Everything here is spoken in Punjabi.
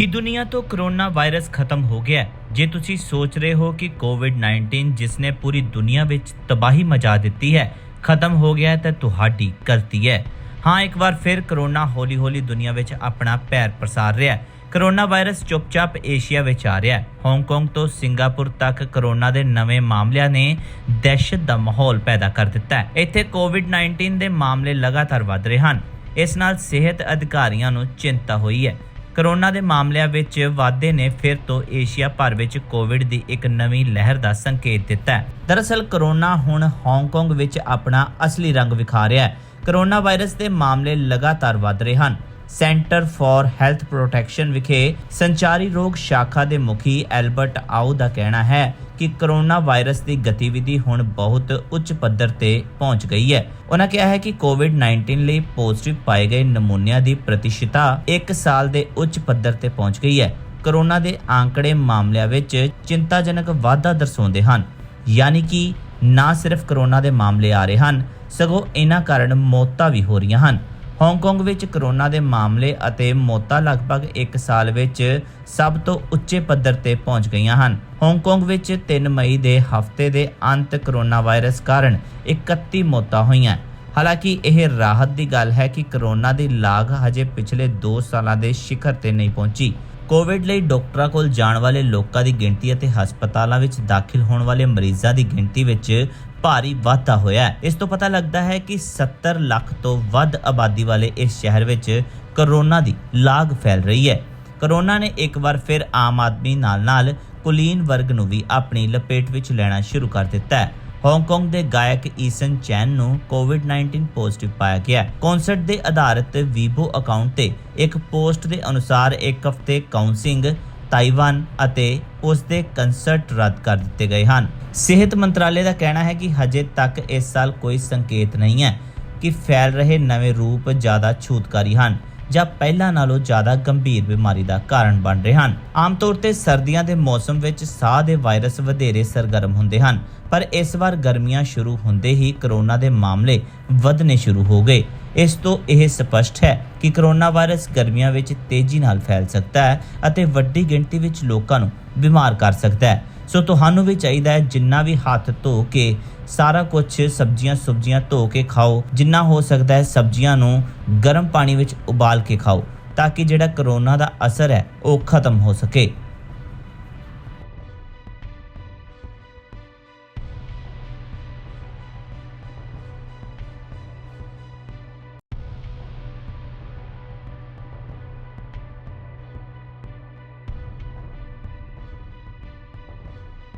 ਕਿ ਦੁਨੀਆ ਤੋਂ ਕਰੋਨਾ ਵਾਇਰਸ ਖਤਮ ਹੋ ਗਿਆ ਜੇ ਤੁਸੀਂ ਸੋਚ ਰਹੇ ਹੋ ਕਿ ਕੋਵਿਡ-19 ਜਿਸ ਨੇ ਪੂਰੀ ਦੁਨੀਆ ਵਿੱਚ ਤਬਾਹੀ ਮਚਾ ਦਿੱਤੀ ਹੈ, ਖਤਮ ਹੋ ਗਿਆ ਤਾਂ ਤੁਹਾਡੀ ਗਲਤੀ ਹੈ। ਹਾਂ, ਇੱਕ ਵਾਰ ਫਿਰ ਕਰੋਨਾ ਹੌਲੀ-ਹੌਲੀ ਦੁਨੀਆ ਵਿੱਚ ਆਪਣਾ ਪੈਰ ਪਸਾਰ ਰਿਹਾ ਹੈ। ਕਰੋਨਾ ਵਾਇਰਸ ਚੁੱਪਚਾਪ ਏਸ਼ੀਆ ਵਿੱਚ ਆ ਰਿਹਾ ਹੈ। ਹਾਂਗਕਾਂਗ ਤੋਂ ਸਿੰਗਾਪੁਰ ਤੱਕ ਕਰੋਨਾ ਦੇ ਨਵੇਂ ਮਾਮਲਿਆਂ ਨੇ ਦਹਿਸ਼ਤ ਦਾ ਮਾਹੌਲ ਪੈਦਾ ਕਰ ਦਿੱਤਾ ਹੈ। ਇੱਥੇ ਕੋਵਿਡ-19 ਦੇ ਮਾਮਲੇ ਲਗਾਤਾਰ ਵਧ ਰਹੇ ਹਨ। ਇਸ ਨਾਲ ਸਿਹਤ ਅਧਿਕਾਰੀਆਂ ਨੂੰ ਚਿੰਤਾ ਹੋਈ ਹੈ। ਕਰੋਨਾ ਦੇ ਮਾਮਲਿਆਂ ਵਿੱਚ ਵਾਧੇ ਨੇ ਫਿਰ ਤੋਂ ਏਸ਼ੀਆ ਭਰ ਵਿੱਚ ਕੋਵਿਡ ਦੀ ਇੱਕ ਨਵੀਂ ਲਹਿਰ ਦਾ ਸੰਕੇਤ ਦਿੱਤਾ ਹੈ। ਦਰਅਸਲ ਕਰੋਨਾ ਹੁਣ ਹਾਂਗਕਾਂਗ ਵਿੱਚ ਆਪਣਾ ਅਸਲੀ ਰੰਗ ਵਿਖਾ ਰਿਹਾ ਹੈ। ਕਰੋਨਾ ਵਾਇਰਸ ਦੇ ਮਾਮਲੇ ਲਗਾਤਾਰ ਵਧ ਰਹੇ ਹਨ। ਸੈਂਟਰ ਫਾਰ ਹੈਲਥ ਪ੍ਰੋਟੈਕਸ਼ਨ ਵਿਖੇ ਸੰਚਾਰੀ ਰੋਗ ਸ਼ਾਖਾ ਦੇ ਮੁਖੀ ਐਲਬਰਟ ਆਊ ਦਾ ਕਹਿਣਾ ਹੈ ਕਿ ਕਰੋਨਾ ਵਾਇਰਸ ਦੀ ਗਤੀਵਿਧੀ ਹੁਣ ਬਹੁਤ ਉੱਚ ਪੱਧਰ ਤੇ ਪਹੁੰਚ ਗਈ ਹੈ। ਉਹਨਾਂ ਕਿਹਾ ਹੈ ਕਿ ਕੋਵਿਡ-19 ਲਈ ਪੋਜ਼ਿਟਿਵ ਪਾਏ ਗਏ ਨਮੂਨਿਆਂ ਦੀ ਪ੍ਰਤੀਸ਼ਤਤਾ 1 ਸਾਲ ਦੇ ਉੱਚ ਪੱਧਰ ਤੇ ਪਹੁੰਚ ਗਈ ਹੈ। ਕਰੋਨਾ ਦੇ ਆંકੜੇ ਮਾਮਲਿਆਂ ਵਿੱਚ ਚਿੰਤਾਜਨਕ ਵਾਧਾ ਦਰਸਾਉਂਦੇ ਹਨ। ਯਾਨੀ ਕਿ ਨਾ ਸਿਰਫ ਕਰੋਨਾ ਦੇ ਮਾਮਲੇ ਆ ਰਹੇ ਹਨ, ਸਗੋਂ ਇਹਨਾਂ ਕਾਰਨ ਮੌਤਾਂ ਵੀ ਹੋ ਰਹੀਆਂ ਹਨ। ਹਾਂਗਕਾਂਗ ਵਿੱਚ ਕਰੋਨਾ ਦੇ ਮਾਮਲੇ ਅਤੇ ਮੌਤਾਂ ਲਗਭਗ 1 ਸਾਲ ਵਿੱਚ ਸਭ ਤੋਂ ਉੱਚੇ ਪੱਧਰ ਤੇ ਪਹੁੰਚ ਗਈਆਂ ਹਨ। ਹਾਂਗਕਾਂਗ ਵਿੱਚ 3 ਮਈ ਦੇ ਹਫ਼ਤੇ ਦੇ ਅੰਤ ਕਰੋਨਾ ਵਾਇਰਸ ਕਾਰਨ 31 ਮੌਤਾਂ ਹੋਈਆਂ। ਹਾਲਾਂਕਿ ਇਹ ਰਾਹਤ ਦੀ ਗੱਲ ਹੈ ਕਿ ਕਰੋਨਾ ਦੀ ਲਾਗ ਹਜੇ ਪਿਛਲੇ 2 ਸਾਲਾਂ ਦੇ ਸਿਖਰ ਤੇ ਨਹੀਂ ਪਹੁੰਚੀ। ਕੋਵਿਡ ਲਈ ਡਾਕਟਰਾਂ ਕੋਲ ਜਾਣ ਵਾਲੇ ਲੋਕਾਂ ਦੀ ਗਿਣਤੀ ਅਤੇ ਹਸਪਤਾਲਾਂ ਵਿੱਚ ਦਾਖਲ ਹੋਣ ਵਾਲੇ ਮਰੀਜ਼ਾਂ ਦੀ ਗਿਣਤੀ ਵਿੱਚ ਭਾਰੀ ਵਾਧਾ ਹੋਇਆ ਹੈ। ਇਸ ਤੋਂ ਪਤਾ ਲੱਗਦਾ ਹੈ ਕਿ 70 ਲੱਖ ਤੋਂ ਵੱਧ ਆਬਾਦੀ ਵਾਲੇ ਇਸ ਸ਼ਹਿਰ ਵਿੱਚ ਕਰੋਨਾ ਦੀ ਲਾਗ ਫੈਲ ਰਹੀ ਹੈ। ਕਰੋਨਾ ਨੇ ਇੱਕ ਵਾਰ ਫਿਰ ਆਮ ਆਦਮੀ ਨਾਲ-ਨਾਲ ਕੁਲੀਨ ਵਰਗ ਨੂੰ ਵੀ ਆਪਣੀ ਲਪੇਟ ਵਿੱਚ ਲੈਣਾ ਸ਼ੁਰੂ ਕਰ ਦਿੱਤਾ ਹੈ। ਹਾਂਗਕਾਂਗ ਦੇ ਗਾਇਕ ਈਸਨ ਚੈਨ ਨੂੰ ਕੋਵਿਡ-19 ਪੋਜ਼ਿਟਿਵ ਪਾਇਆ ਗਿਆ ਹੈ। ਕਨਸਰਟ ਦੇ ਆਧਾਰਿਤ ਵੀਬੋ ਅਕਾਊਂਟ ਤੇ ਇੱਕ ਪੋਸਟ ਦੇ ਅਨੁਸਾਰ ਇੱਕ ਹਫ਼ਤੇ ਕਾਉਂਸਿੰਗ ਤਾਈਵਾਨ ਅਤੇ ਉਸ ਦੇ ਕੰਸਰਟ ਰੱਦ ਕਰ ਦਿੱਤੇ ਗਏ ਹਨ ਸਿਹਤ ਮੰਤਰਾਲੇ ਦਾ ਕਹਿਣਾ ਹੈ ਕਿ ਹਜੇ ਤੱਕ ਇਸ ਸਾਲ ਕੋਈ ਸੰਕੇਤ ਨਹੀਂ ਹੈ ਕਿ ਫੈਲ ਰਹੇ ਨਵੇਂ ਰੂਪ ਜ਼ਿਆਦਾ ਛੂਤਕਾਰੀ ਹਨ ਜਾਂ ਪਹਿਲਾਂ ਨਾਲੋਂ ਜ਼ਿਆਦਾ ਗੰਭੀਰ ਬਿਮਾਰੀ ਦਾ ਕਾਰਨ ਬਣ ਰਹੇ ਹਨ। ਆਮ ਤੌਰ ਤੇ ਸਰਦੀਆਂ ਦੇ ਮੌਸਮ ਵਿੱਚ ਸਾਹ ਦੇ ਵਾਇਰਸ ਵਧੇਰੇ ਸਰਗਰਮ ਹੁੰਦੇ ਹਨ, ਪਰ ਇਸ ਵਾਰ ਗਰਮੀਆਂ ਸ਼ੁਰੂ ਹੁੰਦੇ ਹੀ ਕਰੋਨਾ ਦੇ ਮਾਮਲੇ ਵਧਣੇ ਸ਼ੁਰੂ ਹੋ ਗਏ। ਇਸ ਤੋਂ ਇਹ ਸਪਸ਼ਟ ਹੈ ਕਿ ਕਰੋਨਾ ਵਾਇਰਸ ਗਰਮੀਆਂ ਵਿੱਚ ਤੇਜ਼ੀ ਨਾਲ ਫੈਲ ਸਕਦਾ ਹੈ ਅਤੇ ਵੱਡੀ ਗਿਣਤੀ ਵਿੱਚ ਲੋਕਾਂ ਨੂੰ ਬਿਮਾਰ ਕਰ ਸਕਦਾ ਹੈ। ਸੋ ਤੁਹਾਨੂੰ ਵੀ ਚਾਹੀਦਾ ਹੈ ਜਿੰਨਾ ਵੀ ਹੱਥ ਧੋ ਕੇ ਸਾਰਾ ਕੁਝ ਸਬਜ਼ੀਆਂ ਸੁਬਜ਼ੀਆਂ ਧੋ ਕੇ ਖਾਓ, ਜਿੰਨਾ ਹੋ ਸਕਦਾ ਹੈ ਸਬਜ਼ੀਆਂ ਨੂੰ ਗਰਮ ਪਾਣੀ ਵਿੱਚ ਉਬਾਲ ਕੇ ਖਾਓ, ਤਾਂ ਕਿ ਜਿਹੜਾ ਕਰੋਨਾ ਦਾ ਅਸਰ ਹੈ ਉਹ ਖਤਮ ਹੋ ਸਕੇ।